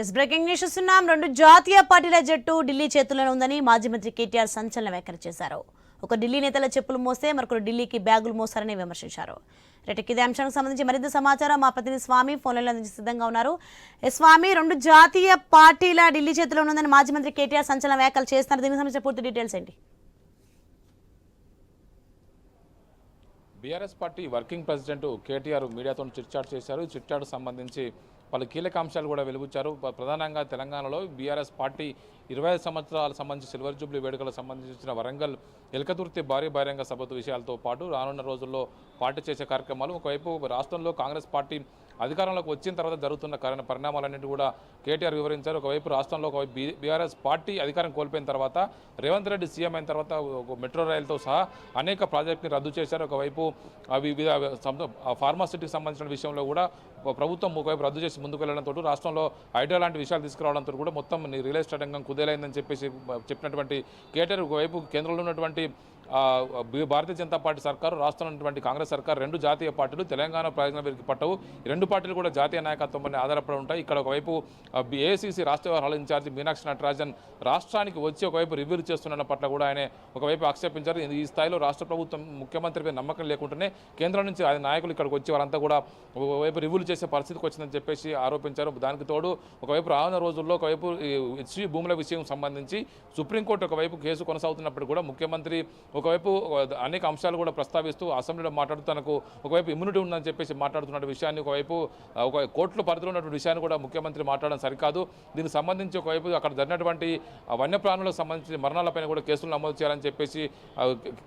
Yes breaking news చూస్తున్నాం. రెండు జాతీయ పార్టీల జట్టు ఢిల్లీ చేతుల్లోనే ఉందని మాజీ మంత్రి కేటీఆర్ సంచలన వ్యాఖ్యలు చేశారు. ఒక ఢిల్లీ నేతల చెప్పులు మోస్తే మరొకరు ఢిల్లీకి బ్యాగులు మోస్తారని విమర్శించారు. రేటు ఇదే అంశానికి సంబంధించి మరింత సమాచారం మా ప్రతినిధి స్వామి ఫోన్లలో అందించి సిద్ధంగా ఉన్నారు. ఎస్ స్వామి రెండు జాతీయ పార్టీల ఢిల్లీ చేతిలో ఉందని మాజీ మంత్రి కేటీఆర్ సంచలన వ్యాఖ్యలు చేస్తున్నారు. దీనికి సంబంధించిన పూర్తి డీటెయిల్స్ ఏంటి? BRS party working president KTR మీడియాతో చిట్చాట్ చేశారు. ఈ చిట్చాట్ సంబంధించి పలు కీలక అంశాలు కూడా వెలుగుచ్చారు. ప్రధానంగా తెలంగాణలో బీఆర్ఎస్ పార్టీ ఇరవై ఐదు సంవత్సరాలకు సంబంధించి సిల్వర్ జూబ్లీ వేడుకలకు సంబంధించిన వరంగల్ ఎలకతుర్తి భారీ బహిరంగ సభతో విషయాలతో పాటు రానున్న రోజుల్లో పార్టీ చేసే కార్యక్రమాలు. ఒకవైపు రాష్ట్రంలో కాంగ్రెస్ పార్టీ అధికారంలోకి వచ్చిన తర్వాత జరుగుతున్న కరణ పరిణామాలన్నింటి కూడా కేటీఆర్ వివరించారు. ఒకవైపు రాష్ట్రంలో ఒకవైపు బీ బీఆర్ఎస్ పార్టీ అధికారం కోల్పోయిన తర్వాత రేవంత్ రెడ్డి సీఎం అయిన తర్వాత ఒక మెట్రో రైలుతో సహా అనేక ప్రాజెక్టుని రద్దు చేశారు. ఒకవైపు అవి వివిధ ఆ ఫార్మాసిటీకి సంబంధించిన విషయంలో కూడా ప్రభుత్వం ఒకవైపు రద్దు చేసి ముందుకు వెళ్ళడంతో రాష్ట్రంలో ఐడియా లాంటి విషయాలు తీసుకురావడంతో కూడా మొత్తం రియల్ ఎస్టేట్ రంగం కుదేలైందని చెప్పేసి చెప్పినటువంటి కేటీఆర్ ఒకవైపు కేంద్రంలో ఉన్నటువంటి భారతీయ జనతా పార్టీ సర్కారు రాష్ట్రంలో ఉన్నటువంటి కాంగ్రెస్ సర్కారు రెండు జాతీయ పార్టీలు తెలంగాణ ప్రయోజనం వీరికి పట్టవు. రెండు పార్టీలు కూడా జాతీయ నాయకత్వం పైన ఆధారపడి ఉంటాయి. ఇక్కడ ఒకవైపు ఏఐసీసీ రాష్ట్ర వ్యవహారాల ఇన్ఛార్జి మీనాక్షి నటరాజన్ రాష్ట్రానికి వచ్చి ఒకవైపు రివ్యూలు చేస్తున్న పట్ల కూడా ఆయన ఒకవైపు ఆక్షేపించారు. ఈ స్థాయిలో రాష్ట్ర ప్రభుత్వం ముఖ్యమంత్రిపై నమ్మకం లేకుండానే కేంద్రం నుంచి ఆయన నాయకులు ఇక్కడికి వచ్చి వారంతా కూడా ఒకవైపు రివ్యూలు చేసే పరిస్థితికి వచ్చిందని చెప్పేసి ఆరోపించారు. దానికి తోడు ఒకవైపు రానున్న రోజుల్లో ఒకవైపు హెచ్వి హెచ్సి భూముల విషయం సంబంధించి సుప్రీంకోర్టు ఒకవైపు కేసు కొనసాగుతున్నప్పుడు కూడా ముఖ్యమంత్రి ఒకవైపు అనేక అంశాలు కూడా ప్రస్తావిస్తూ అసెంబ్లీలో మాట్లాడుతూ తనకు ఒకవైపు ఇమ్యూనిటీ ఉందని చెప్పేసి మాట్లాడుతున్న విషయాన్ని ఒకవైపు ఒక కోర్టులో పరిధిలో ఉన్నటువంటి విషయాన్ని కూడా ముఖ్యమంత్రి మాట్లాడడం సరికాదు. దీనికి సంబంధించి ఒకవైపు అక్కడ జరిగినటువంటి వన్యప్రాణులకు సంబంధించిన మరణాలపైన కూడా కేసులు నమోదు చేయాలని చెప్పేసి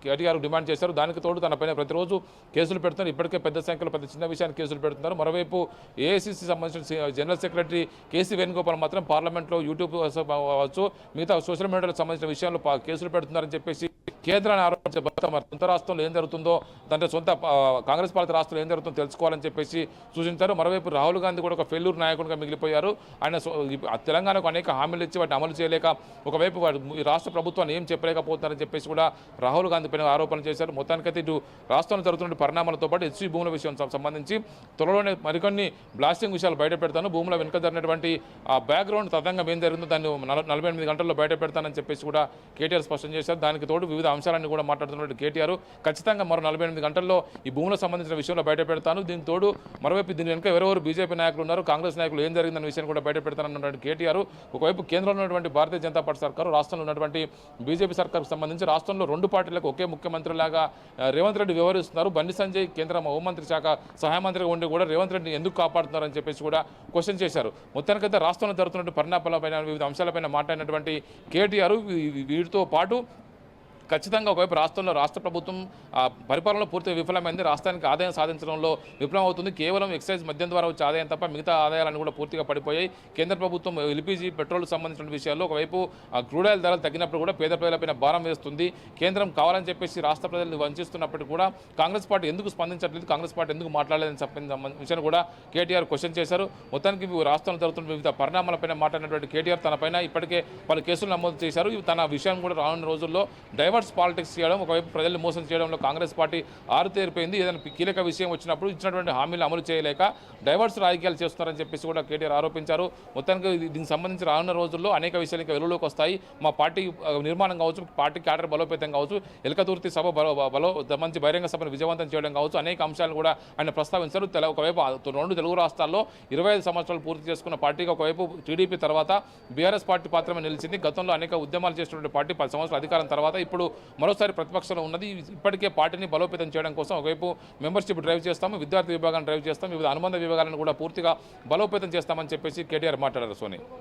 కేటీఆర్ డిమాండ్ చేశారు. దానికి తోడు తనపైన ప్రతిరోజు కేసులు పెడుతున్నారు. ఇప్పటికే పెద్ద సంఖ్యలో పెద్ద చిన్న విషయాన్ని కేసులు పెడుతున్నారు. మరోవైపు ఏఐసిసి సంబంధించిన జనరల్ సెక్రటరీ కేసీ వేణుగోపాల్ మాత్రం పార్లమెంట్లో యూట్యూబ్ అవ్వచ్చు మిగతా సోషల్ మీడియాలకు సంబంధించిన విషయాలు కేసులు పెడుతున్నారని చెప్పేసి కేంద్రాన్ని ఆరోపించే భర్త మరి సొంత రాష్ట్రంలో ఏం జరుగుతుందో అంటే సొంత కాంగ్రెస్ పార్టీ రాష్ట్రంలో ఏం జరుగుతుందో తెలుసుకోవాలని చెప్పేసి సూచించారు. మరోవైపు రాహుల్ గాంధీ కూడా ఒక ఫెల్లూరు నాయకుడిగా మిగిలిపోయారు. ఆయన తెలంగాణకు అనేక హామీలు ఇచ్చి వాటిని అమలు చేయలేక ఒకవైపు ఈ రాష్ట్ర ప్రభుత్వాన్ని ఏం చెప్పలేకపోతున్నారని చెప్పేసి కూడా రాహుల్ గాంధీ పైన ఆరోపణలు చేశారు. మొత్తానికైతే ఇటు రాష్ట్రంలో జరుగుతున్న పరిణామాలతో పాటు హెచ్సీ భూముల విషయం సంబంధించి త్వరలోనే మరికొన్ని బ్లాస్టింగ్ విషయాలు బయట పెడతాను. భూముల వెనుక జరిగినటువంటి ఆ బ్యాక్గ్రౌండ్ తదంగా ఏం జరిగిందో దాన్ని నలభై ఎనిమిది గంటల్లో బయట పెడతానని చెప్పేసి కూడా కేటీఆర్ స్పష్టం చేశారు. దానికి తోడు వివిధ అంశాలన్నీ కూడా మాట్లాడుతున్నటువంటి కేటీఆర్. ఖచ్చితంగా మరో నలభై ఎనిమిది గంటల్లో ఈ భూములకు సంబంధించిన విషయంలో బయట పెడతాను దీనికి తోడు మరోవైపు దీని వెనుక ఎవరెవరు బీజేపీ నాయకులు ఉన్నారు కాంగ్రెస్ నాయకులు ఏం జరిగిందన్న విషయాన్ని కూడా బయట పెడతానన్నటువంటి కేటీఆర్. ఒకవైపు కేంద్రంలో ఉన్నటువంటి భారతీయ జనతా పార్టీ సర్కారు రాష్ట్రంలో ఉన్నటువంటి బీజేపీ సర్కార్కు సంబంధించి రాష్ట్రంలో రెండు పార్టీలకు ఒకే ముఖ్యమంత్రిలాగా రేవంత్ రెడ్డి వ్యవహరిస్తున్నారు. బండి సంజయ్ కేంద్ర హోంమంత్రి శాఖ సహాయ మంత్రిగా ఉండి కూడా రేవంత్ రెడ్డిని ఎందుకు కాపాడుతున్నారని చెప్పేసి కూడా క్వశ్చన్ చేశారు. మొత్తానికైతే రాష్ట్రంలో జరుగుతున్న పరిణామాలపైన వివిధ అంశాలపైన మాట్లాడినటువంటి కేటీఆర్ వీటితో పాటు ఖచ్చితంగా ఒకవైపు రాష్ట్రంలో రాష్ట్ర ప్రభుత్వం పరిపాలనలో పూర్తిగా విఫలమైంది. రాష్ట్రానికి ఆదాయం సాధించడంలో విఫలం అవుతుంది కేవలం ఎక్సైజ్ మద్యం ద్వారా వచ్చే ఆదాయం తప్ప మిగతా ఆదాయాలను కూడా పూర్తిగా పడిపోయాయి. కేంద్ర ప్రభుత్వం ఎల్పిజి పెట్రోల్ సంబంధించిన విషయాల్లో ఒకవైపు ఆ, క్రూడ్ ఆయిల్ ధరలు తగ్గినప్పుడు కూడా పేద ప్రజలపైన భారం వేస్తుంది. కేంద్రం కావాలని చెప్పేసి రాష్ట్ర ప్రజలను వంచిస్తున్నప్పటికీ కూడా కాంగ్రెస్ పార్టీ ఎందుకు స్పందించట్లేదు? కాంగ్రెస్ పార్టీ ఎందుకు మాట్లాడలేదని చెప్పిన విషయాన్ని కూడా కేటీఆర్ క్వశ్చన్ చేశారు. మొత్తానికి రాష్ట్రంలో జరుగుతున్న వివిధ పరిణామాలపైన మాట్లాడినటువంటి కేటీఆర్ తనపైన ఇప్పటికే పలు కేసులు నమోదు చేశారు. తన విషయం కూడా రానున్న రోజుల్లో డైవర్ రివర్స్ పాలిటిక్స్ చేయడం ఒకవైపు ప్రజల్ని మోసం చేయడంలో కాంగ్రెస్ పార్టీ ఆరుతేరిపోయింది. ఏదైనా కీలక విషయం వచ్చినప్పుడు ఇచ్చినటువంటి హామీలు అమలు చేయలేక డైవర్స్ రాజకీయాలు చేస్తున్నారని చెప్పేసి కూడా కేటీఆర్ ఆరోపించారు. మొత్తానికి దీనికి సంబంధించి రానున్న రోజుల్లో అనేక విషయాలు ఇంకా వెలుగులోకి వస్తాయి. మా పార్టీ నిర్మాణం కావచ్చు పార్టీ క్యాడర్ బలోపేతం కావచ్చు ఎలకతుర్తి సభ బలో బలో మంచి బహిరంగ సభను విజయవంతం చేయడం కావచ్చు అనేక అంశాలు కూడా ఆయన ప్రస్తావించారు. తెల ఒకవైపు రెండు తెలుగు రాష్ట్రాల్లో ఇరవై ఐదు సంవత్సరాలు పూర్తి చేసుకున్న పార్టీకి ఒకవైపు టీడీపీ తర్వాత బీఆర్ఎస్ పార్టీ పాత్రమే నిలిచింది. గతంలో అనేక ఉద్యమాలు చేసినటువంటి పార్టీ పది సంవత్సరాల అధికారం తర్వాత ఇప్పుడు ఇప్పుడు మరోసారి ప్రతిపక్షంలో ఉన్నది. ఇప్పటికే పార్టీని బలోపేతం చేయడం కోసం ఒకవైపు మెంబర్షిప్ డ్రైవ్ చేస్తాము విద్యార్థి విభాగాన్ని డ్రైవ్ చేస్తాం వివిధ అనుబంధ విభాగాలను కూడా పూర్తిగా బలోపేతం చేస్తామని చెప్పేసి కేటీఆర్ మాట్లాడారు సోని.